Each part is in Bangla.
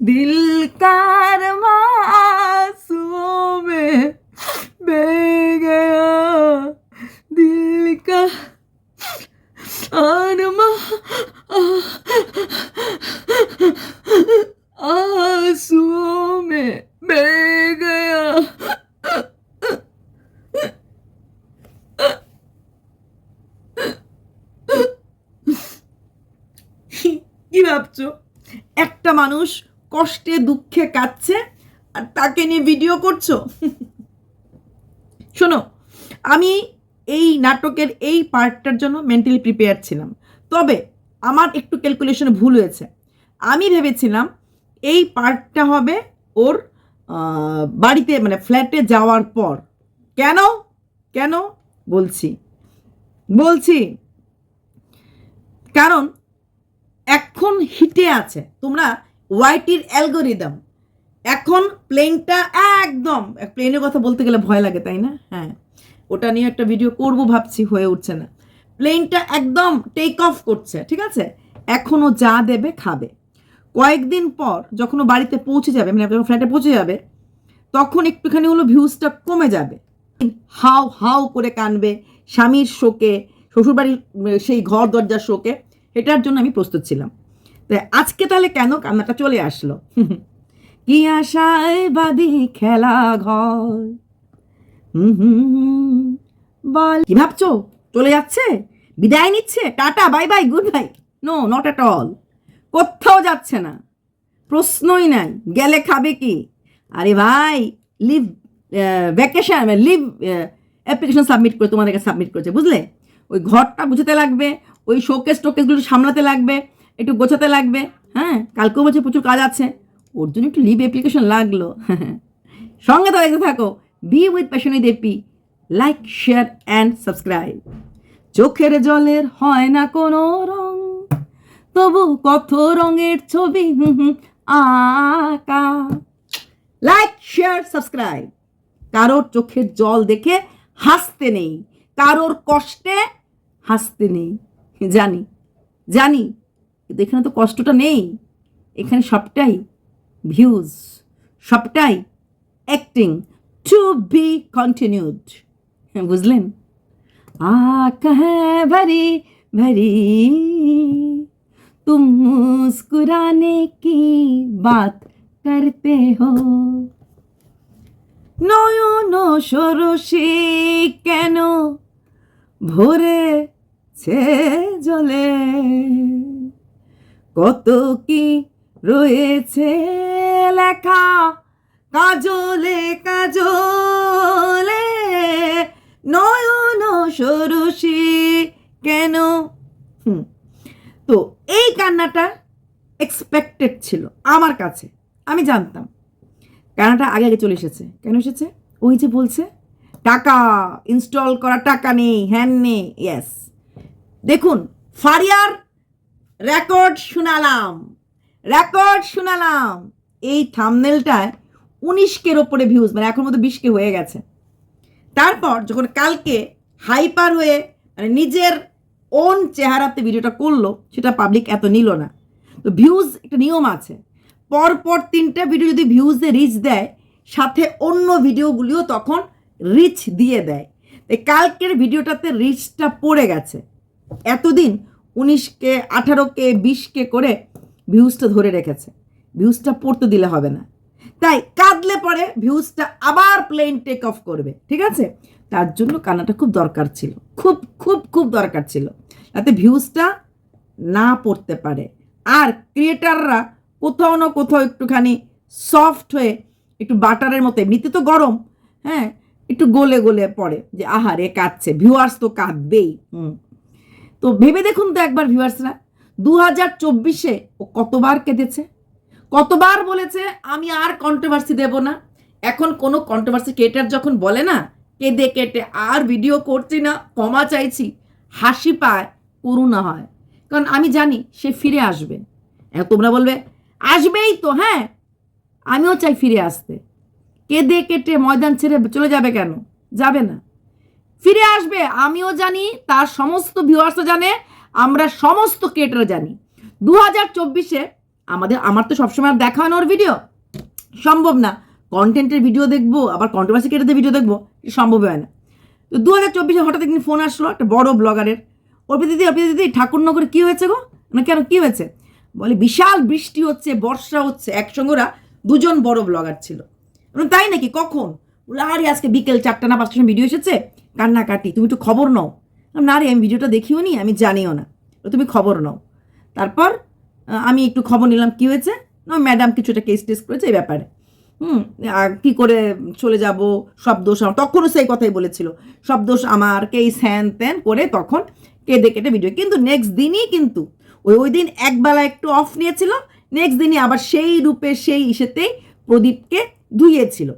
दिल कारमासुओं में बह गया दिल का आनमा आंसुओं में बह गया কি ভাবছো একটা মানুষ কষ্টে, দুঃখে কাঁদছে আর তাকে নিয়ে ভিডিও করছ? শোনো, আমি এই নাটকের এই পার্টটার জন্য মেন্টালি প্রিপেয়ার ছিলাম। তবে আমার একটু ক্যালকুলেশনে ভুল হয়েছে। আমি ভেবেছিলাম এই পার্টটা হবে ওর বাড়িতে মানে ফ্ল্যাটে যাওয়ার পর। কেন? কেন? বলছি। বলছি, কারণ এখন হিটে আছে। তোমরা ওয়াইটির অ্যালগোরিদম। এখন প্লেনটা একদম প্লেনের কথা বলতে গেলে ভয় লাগে, তাই না? হ্যাঁ। ওটা নিয়ে একটা ভিডিও করব ভাবছি, হয়ে উঠছে না। প্লেনটা একদম টেক অফ করছে, ঠিক আছে? এখনও যা দেবে, খাবে। কয়েকদিন পর যখন বাড়িতে পৌঁছে যাবে মানে যখন ফ্ল্যাটে পৌঁছে যাবে, তখন একটুখানি হলো ভিউজটা কমে যাবে। হাও হাও করে কানবে স্বামীর শোকে, শ্বশুরবাড়ির সেই ঘর দরজার শোকে। এটার জন্য আমি প্রস্তুত ছিলাম। আজকে তাহলে কেন কান্নাটা চলে আসলো? কি আশায় বাদি খেলা ঘর। বল। কি ভাবছ? চলে যাচ্ছে? বিদায় নিচ্ছে? Tata, bye bye, goodbye no, not at all. কোথাও যাচ্ছে না। প্রশ্নই নাই। গেলে খাবে কি? আরে ভাই, leave vacation leave application submit করে তোমাদেরকে সাবমিট করেছে, বুঝলে? ওই ঘরটা গুছাতে লাগবে, ওই শোকেস টোকেসগুলো সামলাতে লাগবে একটু গোছাতে লাগবে। হ্যাঁ কালকেও বলছে প্রচুর কাজ আছে। ওর জন্য একটু লিভ অ্যাপ্লিকেশন লাগল। সঙ্গে তো দেখতে থাকো বি উইথ প্যাশনি দেপি লাইক শেয়ার অ্যান্ড সাবস্ক্রাইব চোখের জলের হয় না কোনো রং। তবু কত রঙের ছবি আঁকা। লাইক শেয়ার সাবস্ক্রাইব কারোর চোখের জল দেখে হাসতে নেই। কারোর কষ্টে হাসতে নেই। জানি জানি। কিন্তু এখানে তো কষ্টটা নেই এখানে সবটাই ভিউজ সবটাই অ্যাক্টিং টু বি কন্টিনিউড বুঝলেন आँख है भरी भरी तुम मुस्कुराने की बात करते हो নয়ন সরসে কেন ভরেছে জলে কত কি রয়েছে লেখা? কাজলে কাজলে নয়ন সরসে কেন? তো এই কান্নাটা এক্সপেক্টেড ছিল আমার কাছে, আমি জানতাম। কান্নাটা আগে আগে চলে এসেছে। কেন এসেছে? ওই যে বলছে, টাকা ইনস্টল করা টাকা নেই হ্যান নেই। ইয়েস দেখুন, ফারিয়ার রেকর্ড শোনালাম রেকর্ড শোনালাম। এই থামনেলটায় উনিশকের ওপরে ভিউজ মানে এখন মতো বিশকে হয়ে গেছে। তারপর যখন কালকে হাইপার হয়ে মানে নিজের ওন চেহারাতে ভিডিওটা করল, সেটা পাবলিক এত নিল না। তো ভিউজ একটা নিয়ম আছে, পরপর তিনটা ভিডিও যদি ভিউজে রিচ দেয়, সাথে অন্য ভিডিওগুলিও তখন রিচ দিয়ে দেয়। তাই কালকের ভিডিওটাতে রিচটা পড়ে গেছে। এতদিন উনিশকে, আঠারোকে, বিশকে করে ভিউজটা ধরে রেখেছে। ভিউজটা পড়তে দিলে হবে না। তাই কাঁদলে পরে ভিউজটা আবার প্লেন টেক অফ করবে, ঠিক আছে? তার জন্য কান্নাটা খুব দরকার ছিল। খুব খুব খুব দরকার ছিল। যাতে ভিউজটা না পড়তে পারে। আর ক্রিয়েটাররা কোথাও না কোথাও একটুখানি সফট হয়ে একটু বাটারের মতো, এমনিতে তো গরম হ্যাঁ? একটু গলে গলে পড়ে যে আহারে কাঁদছে। ভিউয়ার্স তো কাঁদবেই। হুম। তো ভেবে দেখুন তো একবার ভিউয়ার্সরা দু হাজার চব্বিশে ও কতবার কেঁদেছে? কতবার বলেছে, আমি আর কন্ট্রোভার্সি দেব না। এখন কোনো কন্ট্রোভার্সি ক্রিয়েটার যখন বলে না, কেঁদে কেটে আর ভিডিও করছি না, ক্ষমা চাইছি, হাসি পায়, করুণা হয়। কারণ আমি জানি সে ফিরে আসবে। তোমরা বলবে, আসবেই তো হ্যাঁ আমিও চাই ফিরে আসতে। কেঁদে কেটে ময়দান ছেড়ে চলে যাবে কেন? যাবে না। ফিরে আসবে, আমিও জানি, তার সমস্ত ভিউয়ার্সও জানে, আমরা সমস্ত ক্রিয়েটার জানি। দু হাজার চব্বিশে আমাদের, আমার তো সবসময় দেখা হয় না ওর ভিডিও সম্ভব না। কন্টেন্টের ভিডিও দেখব, আবার কন্ট্রোভার্সি কেটে ভিডিও দেখব সম্ভব হয় না। তো দু হাজার চব্বিশে হঠাৎ একদিন ফোন আসলো একটা বড় ব্লগারের অর্পিত দিদি অর্পিত দিদি, ঠাকুরনগরে কী হয়েছে গো? না কেন, কী হয়েছে? বলে, বিশাল বৃষ্টি হচ্ছে, বর্ষা হচ্ছে। একসঙ্গে ওরা দুজন বড় ব্লগার ছিল। তাই নাকি? কখন? বলে, আরে, আজকে বিকেল চারটা না পাঁচটার ভিডিও এসেছে। কান্নাকাটি, তুমি একটু খবর নাও। না রে, আমি ভিডিওটা দেখিও নি, আমি জানিও না। তুমি খবর নাও। তারপর আমি একটু খবর নিলাম, কি হয়েছে? না, ম্যাডাম কিছুটা কেস টেস করেছে এই ব্যাপারে। হুম কী করে চলে যাব, সব দোষ আমার, তখনও সেই কথাই বলেছিল। সব দোষ আমার কেস হ্যান ত্যান করে তখন কেঁদে কেটে ভিডিও কিন্তু নেক্সট দিনই কিন্তু, ওই ওই দিন একবেলা একটু অফ নিয়েছিল নেক্সট দিনই আবার সেই রূপে, সেই ইসেতেই প্রদীপকে ধুইয়েছিল।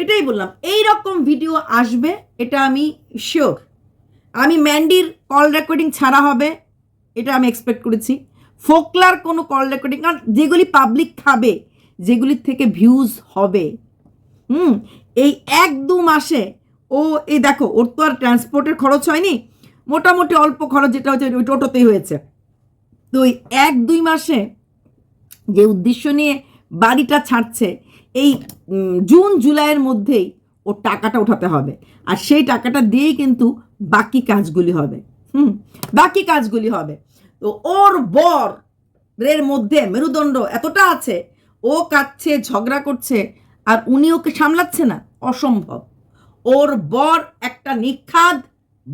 এটাই বললাম এই রকম ভিডিও আসবে, এটা আমি শিওর আমি ম্যান্ডির কল রেকর্ডিং ছাড়া হবে, এটা আমি এক্সপেক্ট করেছি। ফোকলার কোনো কল রেকর্ডিং কারণ যেগুলি পাবলিক খাবে, যেগুলির থেকে ভিউজ হবে, হুম, এই এক দু মাসে, ও এই দেখো, ওর তো আর ট্রান্সপোর্টের খরচ হয়নি, মোটামুটি অল্প খরচ যেটা হচ্ছে ওই টোটোতেই হয়েছে। তো ওই এক দুই মাসে যে উদ্দেশ্য নিয়ে বাড়িটা ছাড়ছে এই জুন, জুলাইয়ের মধ্যেই ওর টাকাটা উঠাতে হবে। আর সেই টাকাটা দিয়েই কিন্তু বাকি কাজগুলি হবে। হুম, বাকি কাজগুলি হবে। তো ওর বর এর মধ্যে মেরুদণ্ড এতটা আছে, ও কাচ্ছে ঝগড়া করছে, আর উনি ওকে সামলাচ্ছে না, অসম্ভব। ওর বর একটা নিখাদ,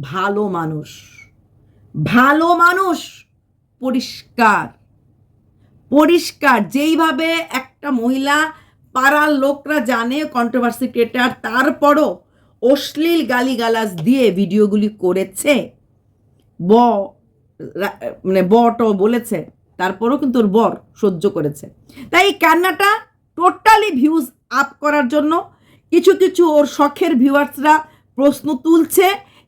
ভালো মানুষ। ভালো মানুষ, পরিষ্কার। পরিষ্কার, যেইভাবে একটা মহিলা পাড়ার লোকরা জানে কন্ট্রোভার্সি ক্রিয়েটার তারপরও অশ্লীল গালিগালাজ দিয়ে ভিডিওগুলি করেছে। ব মানে বটও বলেছে, তারপরও কিন্তু ওর বর সহ্য করেছে। তাই এই কান্নাটা টোটালি ভিউজ আপ করার জন্য কিছু কিছু ওর শখের ভিউয়ার্সরা প্রশ্ন তুলছে।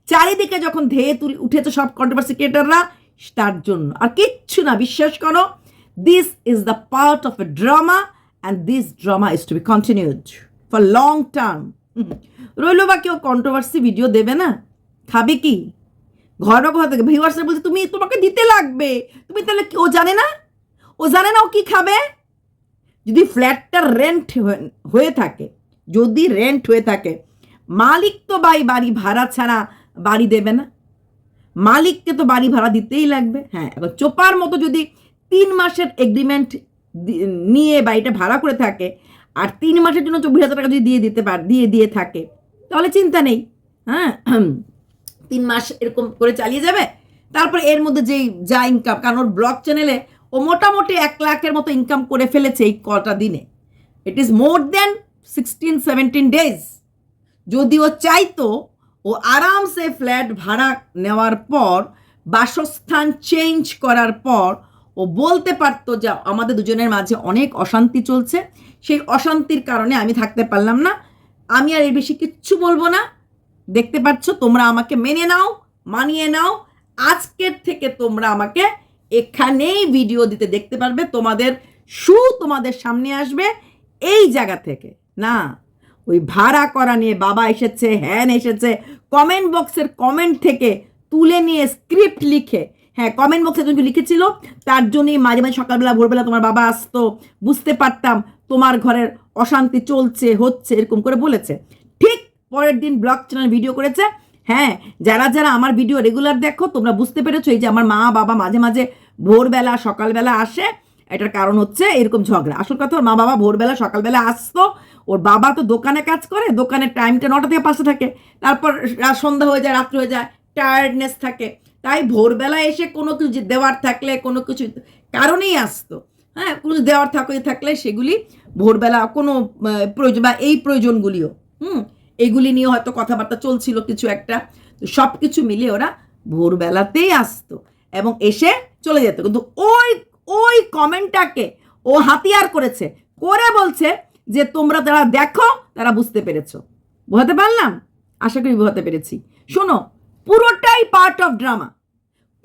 চারিদিকে যখন ধেয়ে তুল, উঠেছে সব কন্ট্রোভার্সি ক্রিয়েটাররা তার জন্য। আর কিচ্ছু না, বিশ্বাস করো this is the part of a drama and this drama is to be continued for long term রইল বা কেউ কন্ট্রোভার্সি ভিডিও দেবে না? খাবে কি? ঘরও ঘর থেকে ভিউয়ার্সরা বলছে, তুমি, তোমাকে দিতে লাগবে। তুমি তাহলে কি- ও জানে না? ও জানে না ও কি খাবে? যদি ফ্ল্যাটটা রেন্ট হয়ে থাকে, যদি রেন্ট হয়ে থাকে, মালিক তো বাই বাড়ি ভাড়া ছাড়া বাড়ি দেবে না। মালিককে তো বাড়ি ভাড়া দিতেই লাগবে। হ্যাঁ এবার চোপার মতো যদি তিন মাসের এগ্রিমেন্ট নিয়ে বাড়িটা ভাড়া করে থাকে, আর তিন মাসের জন্য চব্বিশ হাজার টাকা যদি দিয়ে দিতে পার, দিয়ে দিয়ে থাকে, তাহলে চিন্তা নেই হ্যাঁ? তিন মাস এরকম করে চালিয়ে যাবে, তারপর এর মধ্যে যেই, যা ইনকাম কারণ ওর ব্লগ চ্যানেলে ও মোটামুটি এক লাখের মতো ইনকাম করে ফেলেছে এই কটা দিনে। It is more than sixteen seventeen days যদি ও চাইতো, ও আরামসে ফ্ল্যাট ভাড়া নেওয়ার পর, বাসস্থান চেঞ্জ করার পর ও বলতে পারতো যে আমাদের দুজনের মাঝে অনেক অশান্তি চলছে। সেই অশান্তির কারণে আমি থাকতে পারলাম না। আমি আর এর বেশি কিচ্ছু বলব না। দেখতে পাচ্ছ, তোমরা আমাকে মেনে নাও, মানিয়ে নাও। আজকের থেকে তোমরা আমাকে এখানেই ভিডিও দিতে দেখতে পারবে। তোমাদের শু তোমাদের সামনে আসবে এই জায়গা থেকে। না, ওই ভাড়া করা নিয়ে বাবা এসেছে, হ্যান এসেছে কমেন্ট বক্সের কমেন্ট থেকে তুলে নিয়ে স্ক্রিপ্ট লিখে হ্যাঁ কমেন্ট বক্সে তুমি লিখেছিল? তার জন্যই মাঝে মাঝে সকালবেলা, ভোরবেলা তোমার বাবা আসতো, বুঝতে পারতাম তোমার ঘরের অশান্তি চলছে, হচ্ছে, এরকম করে বলেছে। ঠিক পরের দিন ব্লগ চ্যানেল ভিডিও করেছে। হ্যাঁ যারা যারা আমার ভিডিও রেগুলার দেখো, তোমরা বুঝতে পেরেছ এই যে আমার মা, বাবা মাঝে মাঝে ভোরবেলা, সকালবেলা আসে। এটার কারণ হচ্ছে এরকম ঝগড়া। আসল কথা, ওর মা, বাবা ভোরবেলা, সকালবেলা আসতো। ওর বাবা তো দোকানে কাজ করে, দোকানের টাইমটা নটা থেকে পাশে থাকে। তারপর সন্ধ্যা হয়ে যায়, রাত্রি হয়ে যায় টায়ার্ডনেস থাকে। তাই ভোরবেলা এসে কোনো কিছু দেওয়ার থাকলে, কোনো কিছু কারণেই আসতো। হ্যাঁ কোনো দেওয়ার থাকলে থাকলে সেগুলি ভোরবেলা কোনো প্রয়োজন বা এই প্রয়োজনগুলিও, হুম, এগুলি নিয়ে হয়তো কথাবার্তা চলছিল কিছু একটা সব কিছু মিলিয়ে ওরা ভোরবেলাতেই আসতো এবং এসে চলে যেত। কিন্তু ওই ওই কমেন্টটাকে ও হাতিয়ার করেছে, করে বলছে যে তোমরা যারা দেখো, তারা বুঝতে পেরেছ। বোঝাতে পারলাম? আশা করি বোঝাতে পেরেছি। শোনো, পুরোটাই পার্ট অফ ড্রামা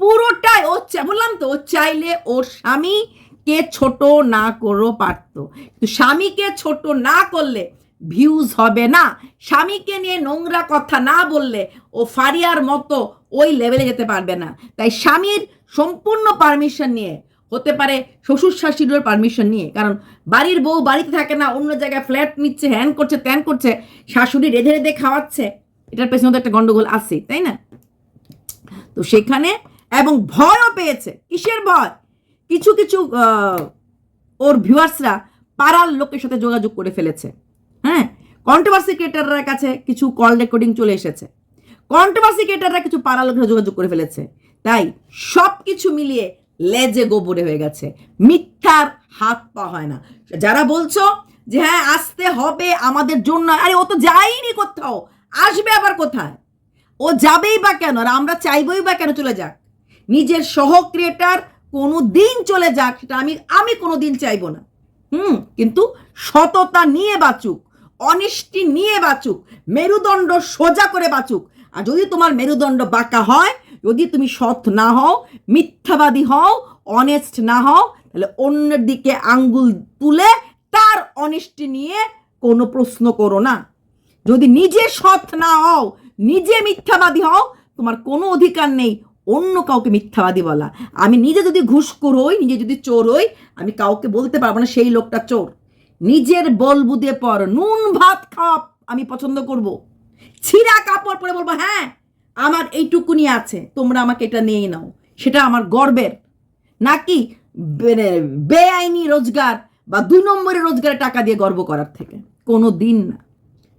পুরোটাই ও বললাম তো, ও চাইলে ওর স্বামীকে ছোট না করো পারতো। কিন্তু স্বামীকে ছোট না করলে ভিউজ হবে না। স্বামীকে নিয়ে নোংরা কথা না বললে ও ফারিয়ার মতো ওই লেভেলে যেতে পারবে না। তাই স্বামীর সম্পূর্ণ পারমিশন নিয়ে, হতে পারে শ্বশুর শাশুড়ির পারমিশন নিয়ে, কারণ বাড়ির বউ বাড়িতে থাকে না, অন্য জায়গায় ফ্ল্যাট নিচ্ছে, হ্যান করছে, ত্যান করছে, শাশুড়ি রেধে রেধে খাওয়াচ্ছে, এটার পেছনে তো একটা গন্ডগোল আছে তাই না? তো সেখানে এবং ভয়ও পেয়েছে, কিসের ভয়? কিছু কিছু ওর ভিউয়ার্সরা পাড়ার লোকের সাথে যোগাযোগ করে ফেলেছে। হ্যাঁ? কন্ট্রোভার্সি ক্রিয়েটাররা কাছে কিছু কল রেকর্ডিং চলে এসেছে। কন্ট্রোভার্সি ক্রিয়েটাররা কিছু পাড়ার লোকের সাথে যোগাযোগ করে ফেলেছে। তাই সব কিছু মিলিয়ে লেজে গোবরে হয়ে গেছে। মিথ্যার হাত পা হয় না। যারা বলছো যে হ্যাঁ আসতে হবে আমাদের জন্য। আরে, ও তো যায়নি কোথাও। আসবে আবার কোথায়? ও যাবেই বা কেন? আর আমরা চাইবই বা কেন? চলে যাক। নিজের সহ ক্রিয়েটার কোনো দিন চলে যাক, সেটা আমি আমি কোনো দিন চাইব না। হুম, কিন্তু সততা নিয়ে বাঁচুক, অনিষ্টি নিয়ে বাঁচুক, মেরুদণ্ড সোজা করে বাঁচুক। আর যদি তোমার মেরুদণ্ড বাঁকা হয়, যদি তুমি সৎ না হও, মিথ্যাবাদী হও অনেস্ট না হও, তাহলে অন্যের দিকে আঙ্গুল তুলে তার অনিষ্টি নিয়ে কোনো প্রশ্ন করো না। যদি নিজে সৎ না হও, নিজে মিথ্যাবাদী হও, তোমার কোনো অধিকার নেই অন্য কাউকে মিথ্যাবাদী বলা। আমি নিজে যদি ঘুষখোর হই, নিজে যদি চোর হই, আমি কাউকে বলতে পারব না সেই লোকটা চোর। নিজের বল বুদে পর নুন, ভাত খাওয়া আমি পছন্দ করব। ছিঁড়া কাপড় পরে বলব হ্যাঁ আমার এইটুকুনি আছে, তোমরা আমাকে এটা নিয়ে নাও। সেটা আমার গর্বের। নাকি বেআইনি রোজগার বা দুই নম্বরের রোজগারে টাকা দিয়ে গর্ব করার থেকে? কোনো দিন না।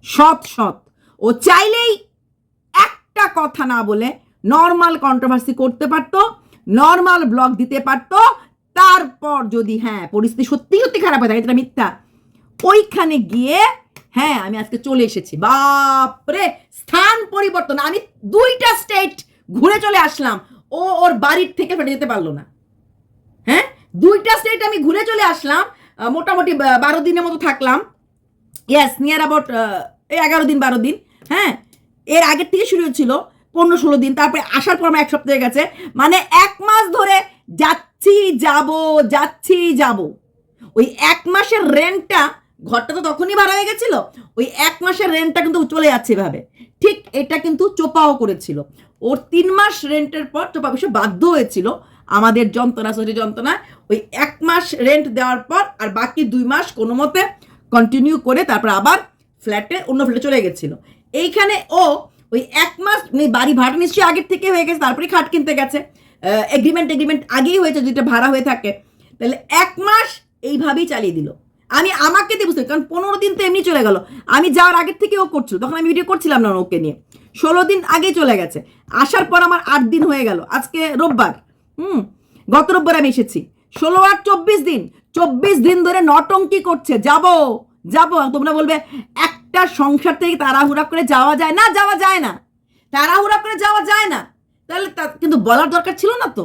সৎ সৎ। ও চাইলেই একটা কথা না বলে নর্মাল কন্ট্রোভার্সি করতে পারতো নর্মাল ব্লগ দিতে পারতো, তারপর যদি হ্যাঁ পরিস্থিতি সত্যি সত্যি খারাপ হয়ে থাকে যেটা মিথ্যা, ওইখানে গিয়ে হ্যাঁ আমি আজকে চলে এসেছি। বাপরে, স্থান পরিবর্তন, আমি দুইটা স্টেট ঘুরে চলে আসলাম, ও ওর বাড়ির থেকে ফেটে যেতে পারল না। হ্যাঁ দুইটা স্টেট আমি ঘুরে চলে আসলাম মোটামুটি বারো দিনের মতো থাকলাম। ইয়াস নিয়ার অ্যাবাউট এগারো দিন, বারো দিন হ্যাঁ এর আগের থেকে শুরু হচ্ছিল পনেরো ষোলো দিন, তারপরে আসার পর আমার এক সপ্তাহ গেছে। মানে এক মাস ধরে যাচ্ছি, যাব যাচ্ছি, যাব। ওই এক মাসের রেন্টটা ঘরটা তো তখনই ভাড়া হয়ে গেছিল, ওই এক মাসের রেন্টটা কিন্তু চলে যাচ্ছে এভাবে। ঠিক এটা কিন্তু চোপাও করেছিল। ওর তিন মাস রেন্টের পর চোপা অবশ্য বাধ্য হয়েছিল আমাদের যন্ত্রণা শরীর যন্ত্রণা ওই এক মাস রেন্ট দেওয়ার পর আর বাকি দুই মাস কোনো মতে কন্টিনিউ করে তারপর আবার ফ্ল্যাটে অন্য ফ্ল্যাটে চলে গেছিল। এইখানে ও ওই এক মাস মানে বাড়ি ভাড়া নিশ্চয়ই আগের থেকে হয়ে গেছে তারপরে খাট কিনতে গেছে। এগ্রিমেন্ট এগ্রিমেন্ট আগেই হয়েছে যেটা ভাড়া হয়ে থাকে। তাহলে এক মাস এইভাবেই চালিয়ে দিল। আমি আমাকে দিয়ে বুঝতে কারণ পনেরো দিন তো এমনি চলে গেল। আমি যাওয়ার আগের থেকে ও করছিল, তখন আমি ভিডিও করছিলাম না ওকে নিয়ে। ষোলো দিন আগেই চলে গেছে। আসার পর আমার আট দিন হয়ে গেল। আজকে রোববার, হুম? গত রোববার আমি এসেছি। ষোলো আর চব্বিশ দিন চব্বিশ দিন ধরে নটঙ্কি করছে। যাব যাব, তোমরা বলবে একটা সংসার থেকে তাড়াহুড়া করে যাওয়া যায় না, যাওয়া যায় না। তাড়াহুড়া করে যাওয়া যায় না। তাহলে কিন্তু বলার দরকার ছিল না তো।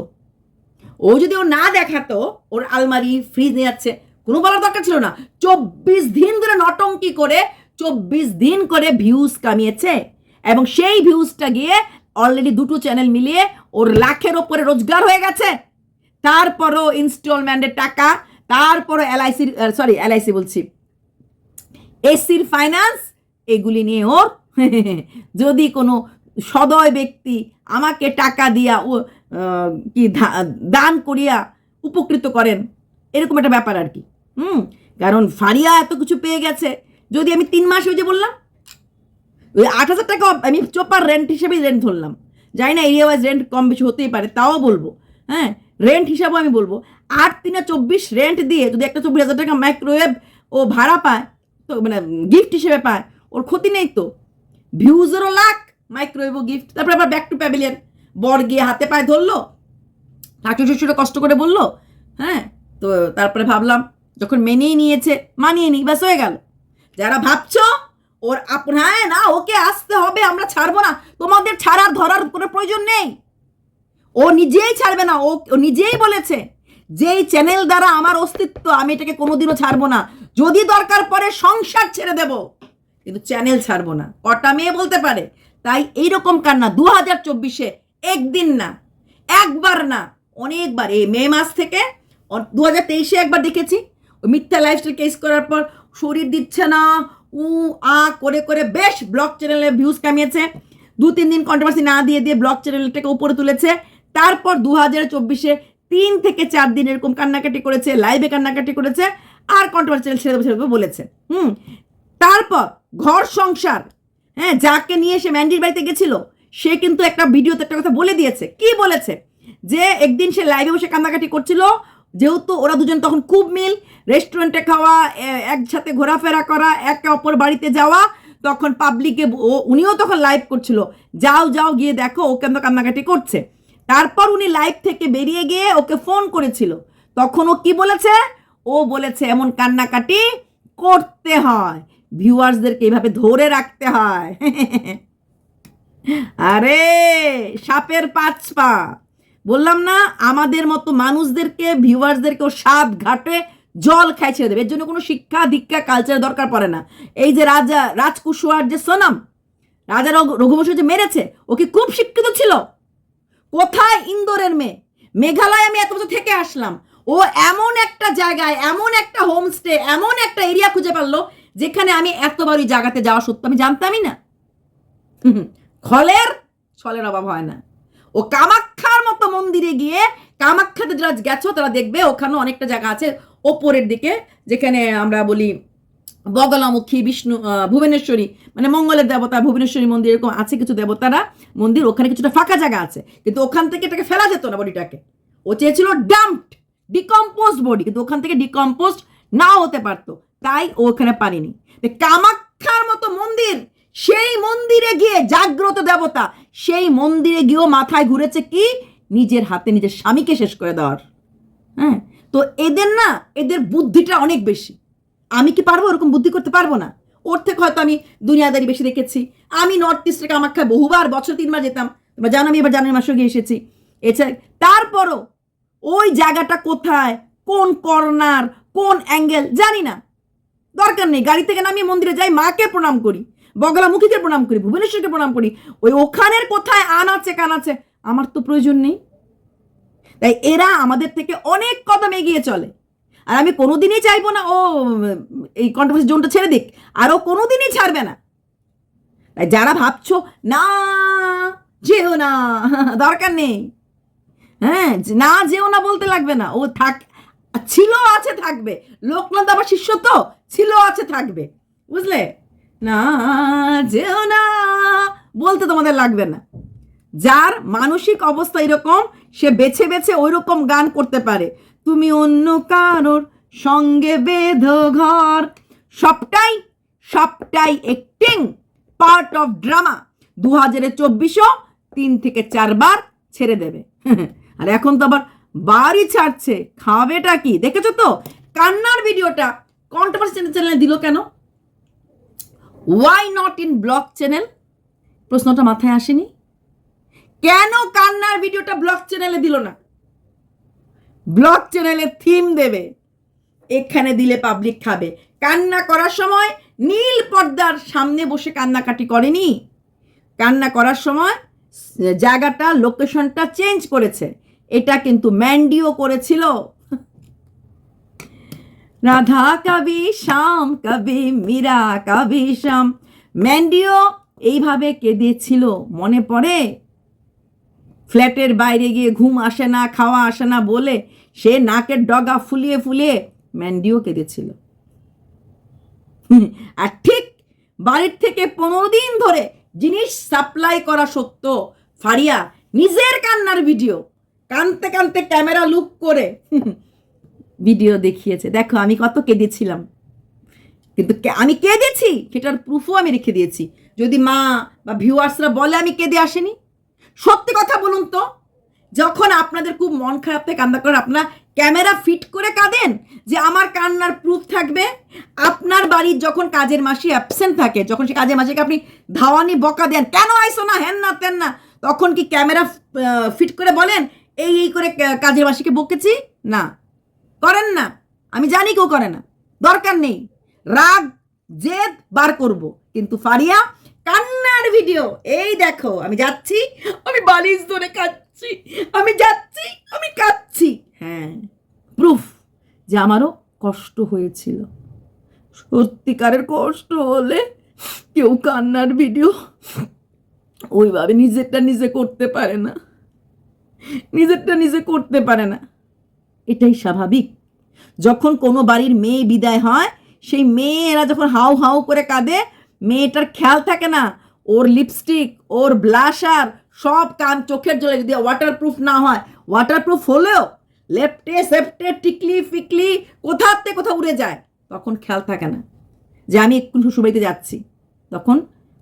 ও যদি ও না দেখাতো, ওর আলমারি ফ্রিজ নিয়ে যাচ্ছে, কোনো বলার দরকার ছিল না। চব্বিশ দিন ধরে নটঙ্কি করে, চব্বিশ দিন করে ভিউজ কামিয়েছে। এবং সেই ভিউজটা গিয়ে অলরেডি দুটো চ্যানেল মিলিয়ে ওর লাখের ওপরে রোজগার হয়ে গেছে। তারপরও ইনস্টলমেন্টের টাকা, তারপরও এলআইসির সরি এলআইসি বলছি। এসির ফাইন্যান্স এগুলি নিয়ে ওর যদি কোনো সদয় ব্যক্তি আমাকে টাকা দিয়া ও কি দান করিয়া উপকৃত করেন, এরকম একটা ব্যাপার আর কি। হুম, কারণ ফারিয়া এত কিছু পেয়ে গেছে, যদি আমি তিন মাস ওই যে বললাম, ওই আট হাজার টাকা আমি চোপার রেন্ট হিসেবেই রেন্ট ধরলাম। জানি না এরিয়া ওয়াইজ রেন্ট কম বেশি হতেই পারে, তাও বলব হ্যাঁ রেন্ট হিসাবেও আমি বলব, আট তিনে চব্বিশ রেন্ট দিয়ে যদি একটা চব্বিশ হাজার টাকা মাইক্রোওয়েভ ও ভাড়া পায় তো মানে গিফট হিসেবে পায়। ওর ক্ষতি নেই তো। ভিউজেরও লাখ মাইক্রোওয়েভও গিফট তারপরে আবার ব্যাক টু প্যাভিলিয়ন বর গিয়ে হাতে পায়ে ধরলো। শাশুড়ি শ্বশুরে কষ্ট করে বলল হ্যাঁ? তো তারপরে ভাবলাম, যখন মেনেই নিয়েছে, মানিয়ে নি ব্যাস হয়ে গেল। যারা ভাবছ, ওর আপন হ্যাঁ না, ওকে আসতে হবে, আমরা ছাড়বো না। তোমাদের ছাড়ার ধরার কোনো প্রয়োজন নেই। ও নিজেই ছাড়বে না। ও নিজেই বলেছে যেই চ্যানেল দ্বারা আমার অস্তিত্ব, আমি এটাকে কোনোদিনও ছাড়বো না। যদি দরকার পড়ে সংসার ছেড়ে দেব, কিন্তু চ্যানেল ছাড়বো না। কটা মেয়ে বলতে পারে? তাই এইরকম কান্না দু হাজার চব্বিশে একদিন না, একবার না, অনেকবার। এই মে মাস থেকে দু হাজার তেইশে একবার দেখেছি। ওই মিথ্যা লাইফস্টাইল কেস করার পর শরীর দিচ্ছে না, উ, আ, করে করে বেশ ব্লগ চ্যানেলে ভিউজ কামিয়েছে। দু, তিন দিন কন্ট্রোভার্সি না দিয়ে দিয়ে ব্লগ চ্যানেলটাকে উপরে তুলেছে। তারপর দু হাজার চব্বিশে তিন থেকে চার দিন এরকম কান্নাকাটি করেছে লাইভে কান্নাকাটি করেছে, আর কন্ট্রোভার্সিয়াল ছেড়ে দেবো ছেড়ে দেবো বলেছে। হুম, তারপর ঘর সংসার হ্যাঁ যাকে নিয়ে সে ম্যান্ডির বাড়িতে গেছিল, সে কিন্তু একটা ভিডিওতে একটা কথা বলে দিয়েছে। কি বলেছে? যে একদিন সে লাইভে বসে কান্নাকাটি করছিল, যেহেতু ওরা দুজন তখন খুব মিল রেস্টুরেন্টে খাওয়া একসাথে ঘোরাফেরা করা, একে অপর বাড়িতে যাওয়া, তখন পাবলিকে ও, উনিও তখন লাইভ করছিল। যাও যাও, গিয়ে দেখো, ও কেন কান্নাকাটি করছে। তারপর উনি লাইভ থেকে বেরিয়ে গিয়ে ওকে ফোন করেছিল। তখন ও কি বলেছে? ও বলেছে, এমন কান্নাকাটি করতে হয়। ভিউয়ার্সদেরকে এইভাবে ধরে রাখতে হয়। আরে, সাপের পাঁচ পা। বললাম না, আমাদের মতো মানুষদেরকে, ভিউয়ার্সদেরকে ও সাত ঘাটে জল খাই ছেড়ে দেবে। এর জন্য কোনো শিক্ষা, দীক্ষা কালচার দরকার পড়ে না। এই যে রাজা রাজকুশোয়ার যে সোনাম, রাজা রঘু- রঘুবংশ যে মেরেছে, ও কি খুব শিক্ষিত ছিল? কোথায় ইন্দোরের মেয়ে? মেঘালয়ে আমি এত বছর থেকে আসলাম। ও এমন একটা জায়গায়, এমন একটা হোমস্টে এমন একটা এরিয়া খুঁজে পারল যেখানে আমি এতবার ওই জায়গাতে যাওয়া সত্য আমি জানতামই না। খলের ছলের অভাব হয় না। ও কামাক্ষার মতো মন্দিরে গিয়ে কামাক্ষাতে যারা গেছো তারা দেখবে ওখানে অনেকটা জায়গা আছে, ওপরের দিকে, যেখানে আমরা বলি বগলামুখী বিষ্ণু ভুবনেশ্বরী মানে মঙ্গলের দেবতা, ভুবনেশ্বরী মন্দির, এরকম আছে কিছু দেবতারা, মন্দির, ওখানে কিছুটা ফাঁকা জায়গা আছে। কিন্তু ওখান থেকে এটাকে ফেলা যেত না বডিটাকে। ও চেয়েছিল ডাম্পড ডিকম্পোস্ট বডি কিন্তু ওখান থেকে ডিকম্পোস্ট নাও হতে পারতো। তাই ও ওখানে পারেনি তো কামাক্ষার মতো মন্দির, সেই মন্দিরে গিয়ে জাগ্রত দেবতা, সেই মন্দিরে গিয়েও মাথায় ঘুরেছে কি? নিজের হাতে নিজের স্বামীকে শেষ করে দেওয়ার। হ্যাঁ? তো এদের না, এদের বুদ্ধিটা অনেক বেশি। আমি কি পারব? ওরকম বুদ্ধি করতে পারব না। ওর থেকে হয়তো আমি দুনিয়াদারি বেশি দেখেছি। আমি নর্থ ইস্টে কামাখ্যায় বহুবার, বছর তিনবার যেতাম। তোমরা জানো, আমি এবার জানুয়ারি মাসে গিয়ে এসেছি। এছাড়া তারপরও ওই জায়গাটা কোথায়? কোন কর্নার? কোন অ্যাঙ্গেল? জানি না। দরকার নেই। গাড়ি থেকে নামিয়ে মন্দিরে যাই, মাকে প্রণাম করি। বগলামুখীকে প্রণাম করি, ভুবনেশ্বরকে প্রণাম করি। ওই ওখানের কোথায় আন আছে, কান আছে, আমার তো প্রয়োজন নেই। তাই এরা আমাদের থেকে অনেক কদম এগিয়ে চলে। আর আমি কোনোদিনই চাইব না, ও, এই কন্ট্রোভার্সি জোনটা ছেড়ে দিক, আর ও কোনোদিনই ছাড়বে না। যারা ভাবছ, না, যেও না, দরকার নেই। হ্যাঁ না যেও না বলতে লাগবে না। ও থাক, ছিল আছে থাকবে। লোকনাথ আবার শিষ্য তো, ছিল আছে থাকবে। বুঝলে? না, যেও না, বলতে তোমাদের লাগবে না। যার মানসিক অবস্থা এরকম, সে বেছে বেছে ওই রকম গান করতে পারে। তুমি অন্য কারোর সঙ্গে বেধ ঘর। সবটাই সবটাই একটিং পার্ট অফ ড্রামা দু হাজারে চব্বিশও তিন থেকে চারবার ছেড়ে দেবে। আর এখন তো আবার বাড়ি ছাড়ছে। খাবেটা কি? দেখেছ তো? কান্নার ভিডিওটা কন্ট্রোভার্সি চ্যানেলে দিল কেন? Why not in blog channel প্রশ্নটা মাথায় আসেনি? কেন কান্নার ভিডিওটা ব্লগ চ্যানেলে দিল না? ব্লগ চ্যানেলে থিম দেবে। এখানে দিলে পাবলিক খাবে। কান্না করার সময় নীল পর্দার সামনে বসে কান্নাকাটি করেনি। কান্না করার সময় জায়গাটা, লোকেশনটা চেঞ্জ করেছে। এটা কিন্তু ম্যান্ডিও করেছিল। রাধা কবি শ্যাম, কবি মীরা, কবি শ্যাম। ম্যান্ডিও এইভাবে কেঁদেছিল, মনে পড়ে? ফ্ল্যাটের বাইরে গিয়ে ঘুম আসে না, খাওয়া আসে না বলে সে নাকের ডগা ফুলিয়ে ফুলিয়ে ম্যান্ডিও কেঁদেছিল। আর ঠিক বাড়ির থেকে পনেরো দিন ধরে জিনিস সাপ্লাই করা সত্য ফারিয়া নিজের কান্নার ভিডিও, কানতে কানতে ক্যামেরা লুক করে ভিডিও দেখিয়েছে। দেখো, আমি কত কেঁদেছিলাম। কিন্তু আমি কেঁদেছি, সেটার প্রুফও আমি রেখে দিয়েছি। যদি মা বা ভিউয়ার্সরা বলে আমি কেঁদে আসেনি, সত্যি কথা বলুন তো। যখন আপনাদের খুব মন খারাপ থেকে, কান্না করেন, আপনারা ক্যামেরা ফিট করে কাঁদেন যে আমার কান্নার প্রুফ থাকবে। আপনার বাড়ির যখন কাজের মাসি অ্যাবসেন্ট থাকে, যখন সে কাজের মাসিকে আপনি ধাওয়ানি বকা দেন, কেন আইসো না? হেন না, তেন না? তখন কি ক্যামেরা ফিট করে বলেন, এই এই করে কাজের মাসিকে বকেছি? না। করেন না। আমি জানি কেউ করে না। দরকার নেই। রাগ, জেদ বার করব। কিন্তু ফারিয়া, কান্নার ভিডিও এই দেখো, আমি যাচ্ছি, আমি বালিশ ধরে কাঁদছি আমি যাচ্ছি, আমি কাঁদছি হ্যাঁ প্রুফ যে আমারও কষ্ট হয়েছিল। সত্যিকারের কষ্ট হলে কেউ কান্নার ভিডিও ওইভাবে নিজেরটা নিজে করতে পারে না। নিজেরটা নিজে করতে পারে না। এটাই স্বাভাবিক। যখন কোনো বাড়ির মেয়ে বিদায় হয়, সেই মেয়েরা যখন হাউ হাউ করে কাঁদে, মেয়েটার খেয়াল থাকে না। ওর লিপস্টিক ওর ব্লাশার সব কান চোখের জলে যদি ওয়াটারপ্রুফ না হয় ওয়াটারপ্রুফ হলেও লেফটে সেফটে টিকলি, ফিকলি কোথাতে কোথাও উড়ে যায়, তখন খেয়াল থাকে না। যে আমি একটু শ্বশুরবাড়িতে যাচ্ছি, তখন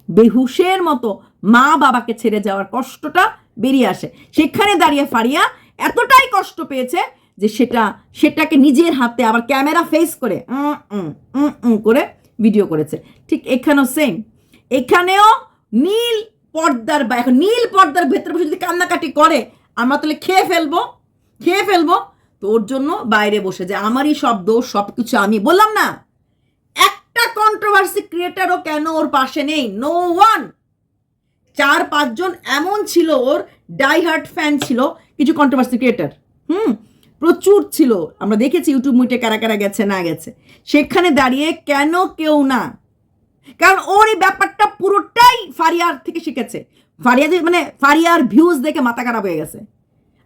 বেহুশের মতো মা বাবাকে ছেড়ে যাওয়ার কষ্টটা বেরিয়ে আসে। সেখানে দাঁড়িয়ে ফারিয়া এতটাই কষ্ট পেয়েছে যে সেটা, সেটাকে নিজের হাতে আবার ক্যামেরা ফেস করে করে ভিডিও করেছে। ঠিক এখানেও সেম এখানেও নীল পর্দার বা এখন নীল পর্দার ভেতরে বসে যদি কান্নাকাটি করে, আমরা তাহলে খেয়ে ফেলব খেয়ে ফেলব। তো ওর জন্য বাইরে বসে যে আমারই সব দোষ সব কিছু আমি বললাম না। একটা কন্ট্রোভার্সি ক্রিয়েটারও কেন ওর পাশে নেই? নো ওয়ান চার পাঁচজন এমন ছিল ওর ডাই হার্ট ফ্যান ছিল, কিছু কন্ট্রোভার্সি ক্রিয়েটার হুম, প্রচুর ছিল। আমরা দেখেছি ইউটিউব মুইটে কারা কারা গেছে, না গেছে। সেখানে দাঁড়িয়ে কেন কেউ না কারণ ওর এই ব্যাপারটা পুরোটাই ফারিয়ার থেকে শিখেছে। ফারিয়া মানে ফারিয়ার ভিউজ দেখে মাথা খারাপ হয়ে গেছে।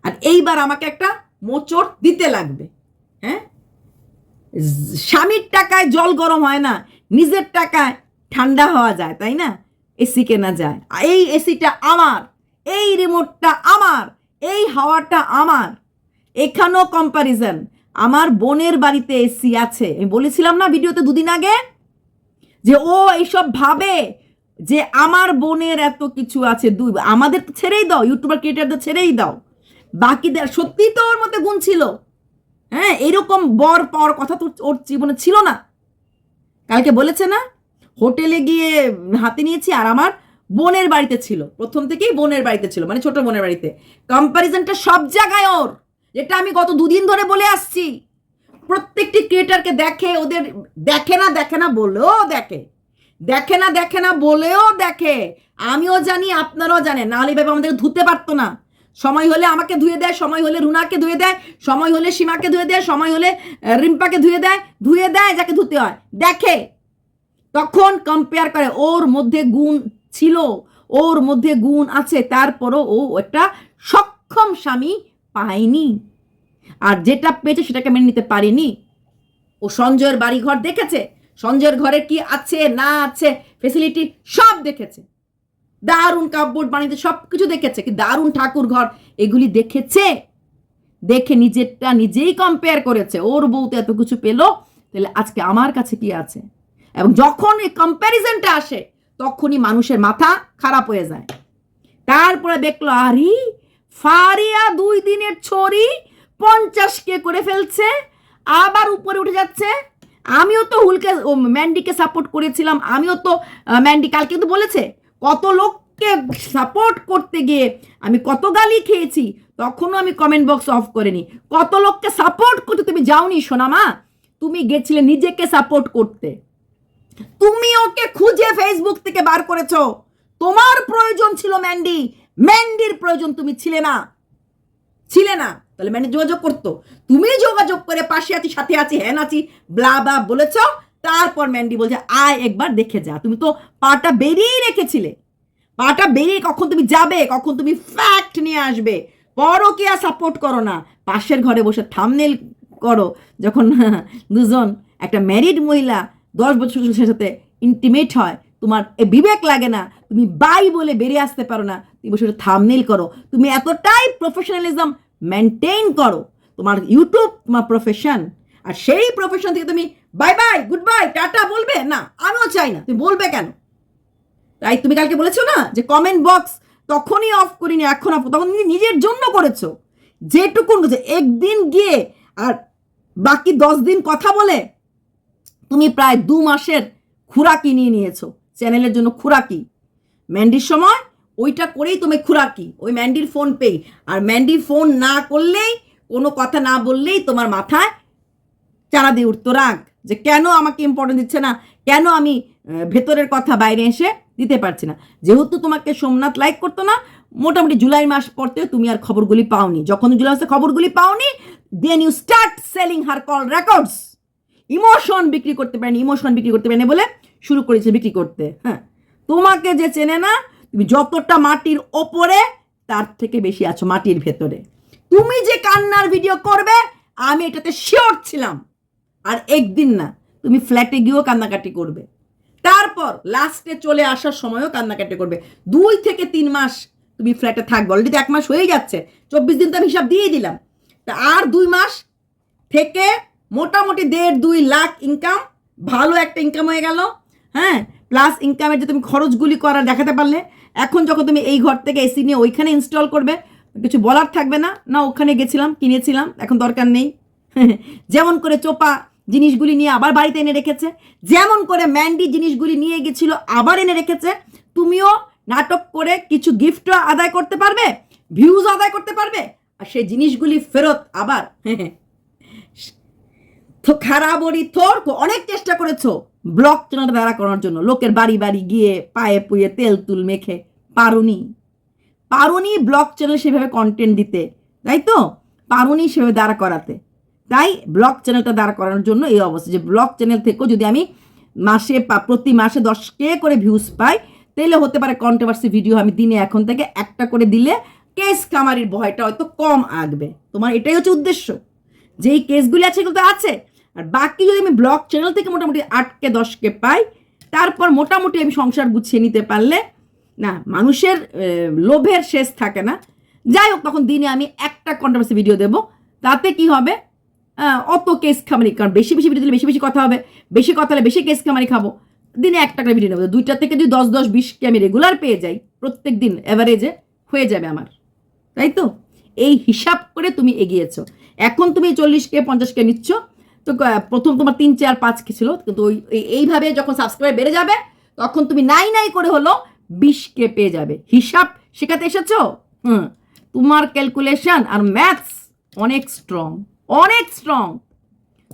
আর এইবার আমাকে একটা মোচড় দিতে লাগবে হ্যাঁ? স্বামীর টাকায় জল গরম হয় না, নিজের টাকায় ঠান্ডা হওয়া যায়, তাই না? এসি কেনা যায়। এই এসিটা আমার, এই রিমোটটা আমার, এই হাওয়াটা আমার। এখানেও কম্পারিজন আমার বোনের বাড়িতে এসি আছে। আমি বলেছিলাম না ভিডিওতে দুদিন আগে? যে, ও, এইসব ভাবে যে আমার বোনের এত কিছু আছে, দুই আমাদের তো ছেড়েই দাও, ইউটিউবার ক্রিয়েটারদের ছেড়েই দাও। বাকিদের সত্যিই তো ওর মধ্যে গুণ ছিল। হ্যাঁ এরকম বর পর কথা তো ওর জীবনে ছিল না। কালকে বলেছে না, হোটেলে গিয়ে হাতে নিয়েছি আর আমার বোনের বাড়িতে ছিল। প্রথম থেকেই বোনের বাড়িতে ছিল মানে ছোট বোনের বাড়িতে। কম্প্যারিজনটা সব জায়গায় ওর। যেটা আমি গত দুদিন ধরে বলে আসছি। প্রত্যেকটি ক্রিয়েটারকে দেখে, ওদের দেখে না দেখে না, বলেও দেখে। দেখে না দেখে না, বলেও দেখে। আমিও জানি, আপনারাও জানেন। নাহলে ভাবে আমাদের ধুতে পারতো না। সময় হলে আমাকে ধুয়ে দেয়, সময় হলে রুনাকে ধুয়ে দেয়, সময় হলে সীমাকে ধুয়ে দেয়, সময় হলে রিম্পাকে ধুয়ে দেয় ধুয়ে দেয় যাকে ধুতে হয়। দেখে। তখন কম্পেয়ার করে, ওর মধ্যে গুণ ছিল, ওর মধ্যে গুণ আছে, তারপরও ও একটা সক্ষম স্বামী পায়নি। আর যেটা পেয়েছে সেটাকে মেনে নিতে পারিনি। ও সঞ্জয়ের বাড়িঘর দেখেছে? সঞ্জয়ের ঘরে কি আছে, না আছে? ফেসিলিটি সব দেখেছে। দারুণ কাপবোর্ড বানিয়েছে সব কিছু দেখেছে। কি দারুণ ঠাকুর ঘর। এগুলি দেখেছে? দেখে নিজেরটা নিজেই কম্পেয়ার করেছে। ওর বউতে এত কিছু পেল, তাহলে আজকে আমার কাছে কি আছে? এবং যখন এই কম্প্যারিজনটা আসে, তখনই মানুষের মাথা খারাপ হয়ে যায়। তারপরে দেখল, আরে, ফারিয়া দুই দিনের ছড়ি পঞ্চাশ কে করে ফেলছে, আবার উপরে উঠে যাচ্ছে। আমিও তো হুলকে ম্যান্ডিকে সাপোর্ট করেছিলাম, আমিও তো ম্যান্ডি কালকে কিন্তু বলেছে, কত লোককে সাপোর্ট করতে গিয়ে আমি কত গালি খেয়েছি, তখনও আমি কমেন্ট বক্স অফ করিনি। কত লোককে সাপোর্ট করতে, তুমি যাওনি সোনামা, তুমি গেছিলে নিজেকে সাপোর্ট করতে। তুমি ওকে খুঁজে ফেসবুক থেকে বার করেছ। তোমার প্রয়োজন ছিল ম্যান্ডি, ম্যান্ডির প্রয়োজন তুমি ছিলে না ছিলে না। তাহলে ম্যান্ডি যোগাযোগ করতো। তুমি যোগাযোগ করে পাশে আছি, সাথে আছি, হ্যান আছি, ব্লা বা বলেছ। তারপর ম্যান্ডি বলছে, আয় একবার দেখে যা। তুমি তো পাটা বেরিয়েই রেখেছিলে। পাটা বেরিয়ে কখন তুমি যাবে? কখন তুমি ফ্যাক্ট নিয়ে আসবে? পরও কে আর সাপোর্ট করো না। পাশের ঘরে বসে থামনেল করো। যখন দুজন একটা ম্যারিড মহিলা দশ বছর সাথে ইন্টিমেট হয়, তোমার এ বিবেক লাগে না। তুমি বাই বলে বেরিয়ে আসতে পারো না। তুমি বসে থামনেল করো। তুমি এতটাই প্রফেশনালিজম মেনটেন করো। তোমার ইউটিউব তোমার প্রফেশন আর সেই প্রফেশন থেকে তুমি bye bye good bye tata বলবে? না, আমিও চাই না। তুমি বলবে কেন? তাই তুমি কালকে বলেছ না যে কমেন্ট বক্স তখনই অফ করিনি, এখন অফ তখন তুমি নিজের জন্য করেছ। যেটুকুন একদিন গিয়ে আর বাকি দশ দিন কথা বলে তুমি প্রায় দু মাসের খুরাকি নিয়ে নিয়েছো। চ্যানেলের জন্য খুরাকি। ম্যান্ডির সময় ওইটা করেই তুমি খুরাকি, ওই ম্যান্ডির ফোন পেই। আর ম্যান্ডি ফোন না করলেই, কোনো কথা না বললেই তোমার মাথায় চারা দিয়ে উঠতো রাগ, যে কেন আমাকে ইম্পর্টেন্ট দিচ্ছে না, কেন আমি ভেতরের কথা বাইরে এসে দিতে পারছি না। যেহেতু তোমাকে সোমনাথ লাইক করতো না, মোটামুটি জুলাই মাস পরতেও তুমি আর খবরগুলি পাওনি। যখন জুলাই মাসে খবরগুলি পাওনি then you start selling her call records emotion বিক্রি করতে পারেনি ইমোশন বিক্রি করতে পারেনি বলে শুরু করেছে বিক্রি করতে। হ্যাঁ তোমাকে যে চেনে না তুমি যতটা মাটির ওপরে, তার থেকে বেশি আছো মাটির ভেতরে। তুমি যে কান্নার ভিডিও করবে, আমি এটাতে শিওর ছিলাম। আর একদিন না, তুমি ফ্ল্যাটে গিয়েও কান্নাকাটি করবে। তারপর লাস্টে চলে আসার সময়ও কান্নাকাটি করবে। দুই থেকে তিন মাস তুমি ফ্ল্যাটে থাকবে। অলরেডি এক মাস হয়ে যাচ্ছে। চব্বিশ দিন তো আমি হিসাব দিয়ে দিলাম। তা আর দুই মাস থেকে মোটামুটি দেড় দুই লাখ ইনকাম ভালো একটা ইনকাম হয়ে গেল। হ্যাঁ প্লাস ইনকামের যে তুমি খরচগুলি করা দেখাতে পারলে এখন যখন তুমি এই ঘর থেকে এসি নিয়ে ওইখানে ইনস্টল করবে, কিছু বলার থাকবে না। না, ওখানে গেছিলাম, কিনেছিলাম, এখন দরকার নেই। যেমন করে চোপা জিনিসগুলি নিয়ে আবার বাড়িতে এনে রেখেছে, যেমন করে ম্যান্ডি জিনিসগুলি নিয়ে গেছিল, আবার এনে রেখেছে। তুমিও নাটক করে কিছু গিফটও আদায় করতে পারবে ভিউজ আদায় করতে পারবে, আর সেই জিনিসগুলি ফেরত আবার। তো খারাপরি তোর অনেক চেষ্টা করেছ ব্লক চ্যানেলটা দাঁড়া করার জন্য, লোকের বাড়ি বাড়ি গিয়ে পায়ে পুয়ে তেল তুল মেখে। পারুনি। পারুনি ব্লক চ্যানেল সেভাবে কন্টেন্ট দিতে, তাই তো? পারুনি সেভাবে দাঁড়া করাতে। তাই ব্লগ চ্যানেলটা দাঁড় করানোর জন্য এই অবস্থা, যে ব্লগ চ্যানেল থেকেও যদি আমি মাসে প্রতি মাসে দশ কে করে ভিউজ পাই তাহলে হতে পারে কন্ট্রোভার্সি ভিডিও আমি দিনে এখন থেকে একটা করে দিলে কেস কামারির ভয়টা হয়তো কম আসবে তোমার এটাই হচ্ছে উদ্দেশ্য। যেই কেসগুলি আছে, এগুলো তো আছে। আর বাকি যদি আমি ব্লগ চ্যানেল থেকে মোটামুটি আটকে দশকে পাই, তারপর মোটামুটি আমি সংসার গুছিয়ে নিতে পারলে না, মানুষের লোভের শেষ থাকে না। যাই হোক, তখন দিনে আমি একটা কন্ট্রোভার্সি ভিডিও দেবো। তাতে কি হবে? অত কেস খামারি কারণ বেশি বেশি ভিডিও দিলে বেশি বেশি কথা হবে। বেশি কথা হলে বেশি কেস খামারি খাব। দিনে একটা করে ভিডিও নেব। দুইটা থেকে যদি দশ দশ বিশকে আমি রেগুলার পেয়ে যাই, প্রত্যেক দিন অ্যাভারেজে হয়ে যাবে আমার। তাই তো? এই হিসাব করে তুমি এগিয়েছো। এখন তুমি চল্লিশকে পঞ্চাশকে নিচ্ছ, তো প্রথম তোমার তিন, চার, পাঁচ কে ছিল। কিন্তু ওই এইভাবে যখন সাবস্ক্রাইব বেড়ে যাবে, তখন তুমি নাই নাই করে হলো বিশকে পেয়ে যাবে। হিসাব শেখাতে এসেছ? হুম। তোমার ক্যালকুলেশন আর ম্যাথস অনেক স্ট্রং অনেক স্ট্রং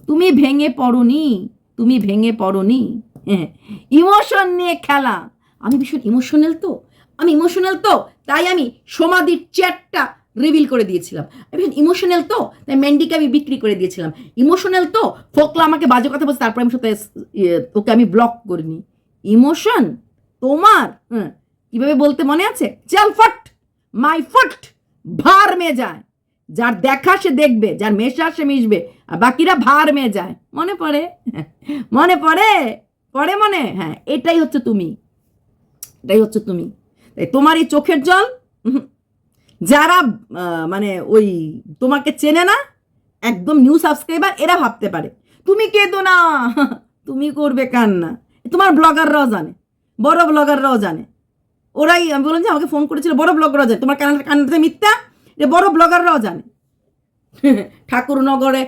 তুমি ভেঙে পড়নি তুমি ভেঙে পড়নি। হ্যাঁ ইমোশন নিয়ে খেলা। আমি ভীষণ ইমোশনাল তো? আমি ইমোশনাল তো? তাই আমি সমাধির চ্যাটটা রিভিল করে দিয়েছিলাম। আমি ভীষণ ইমোশনাল তো? তাই মেন্ডিকে আমি বিক্রি করে দিয়েছিলাম। ইমোশনাল তো? ফোকলা আমাকে বাজে কথা বলছে তারপরে আমি সাথে ইয়ে, ওকে আমি ব্লক করিনি। ইমোশন তোমার হ্যাঁ কীভাবে বলতে মনে আছে? চাল ফট মাই ফট ভার মে যায়। যার দেখা সে দেখবে, যার মেশা সে মিশবে, আর বাকিরা ভার মেয়ে যায়। মনে পড়ে? মনে পড়ে? পড়ে মনে? হ্যাঁ এটাই হচ্ছে তুমি। এটাই হচ্ছে তুমি। তাই তোমার এই চোখের জল যারা মানে ওই তোমাকে চেনে না, একদম নিউ সাবস্ক্রাইবার এরা ভাবতে পারে। তুমি কেঁদো না, তুমি করবে কান্না। তোমার ব্লগাররাও জানে। বড় ব্লগাররাও জানে। ওরাই, আমি বললাম যে, আমাকে ফোন করেছিল, বড় ব্লগাররাও জানে। তোমার কান্না কান্নাতে মিথ্যা? যে, বড় ব্লগাররাও জানে। ঠাকুরনগরে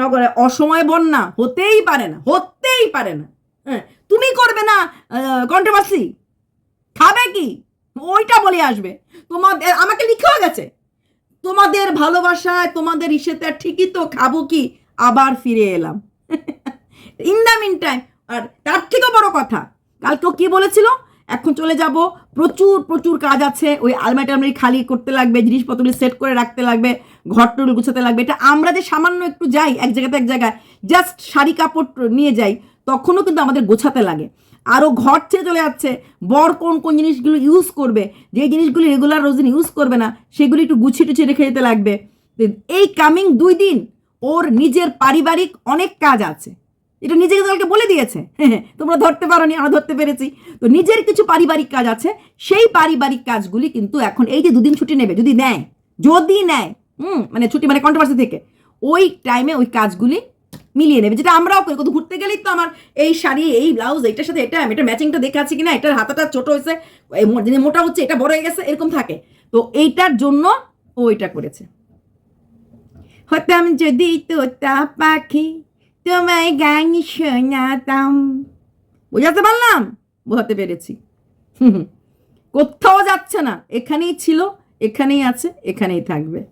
নগরে অসময়ে বন্যা, হতেই পারে না, হতেই পারে না। হ্যাঁ তুমি করবে না কন্ট্রোভার্সি খাবে কি? ওইটা বলে আসবে। তোমাদের, আমাকে লিখেও গেছে। তোমাদের ভালোবাসায়, তোমাদের ইসেতে, ঠিকই তো খাব কি? আবার ফিরে এলাম। ইন দ্য মিন টাইম আর তার থেকেও বড় কথা কালকেও কি বলেছিল? এখন চলে যাব। প্রচুর প্রচুর কাজ আছে। ওই আলমারি টালমারি খালি করতে লাগবে, জিনিসপত্রগুলি সেট করে রাখতে লাগবে, ঘর টুল গুছাতে লাগবে। এটা আমরা যে সামান্য একটু যাই, এক জায়গাতে এক জায়গায় জাস্ট শাড়ি কাপড় নিয়ে যাই, তখনও কিন্তু আমাদের গোছাতে লাগে। আরও ঘর ছেড়ে চলে যাচ্ছে। বর কোন কোন জিনিসগুলো ইউজ করবে? যে জিনিসগুলি রেগুলার রোজদিন ইউজ করবে না, সেগুলি একটু গুছিয়ে টুছিয়ে রেখে যেতে লাগবে। এই কামিং দুই দিন, ওর নিজের পারিবারিক অনেক কাজ আছে। এটা নিজেকে কালকে বলে দিয়েছে। তোমরা ধরতে পারো নি আমরা ধরতে পেরেছি। তো নিজের কিছু পারিবারিক কাজ আছে, সেই পারিবারিক কাজগুলি কিন্তু এখন এই যে দুদিন ছুটি নেবে, যদি নেয় যদি নেয়, হুম মানে ছুটি মানে কন্ট্রোভার্সি থেকে, ওই টাইমে ওই কাজগুলি মিলিয়ে নেবে, যেটা আমরাও করি। কোথাও ঘুরতে গেলেই তো আমার এই শাড়ি, এই ব্লাউজ এইটার সাথে এটা এটা ম্যাচিংটা দেখে আছে কিনা, এটার হাতাটা ছোট হয়েছে যিনি মোটা হচ্ছে, এটা বড় হয়ে গেছে, এরকম থাকে। তো এইটার জন্য ও এটা করেছে। হতাম যদি তোতা পাখি তোমায় গান শোনাতাম। বোঝাতে পারলাম? বোঝাতে পেরেছি। কোথাও যাচ্ছে না। এখানেই ছিল, এখানেই আছে, এখানেই থাকবে।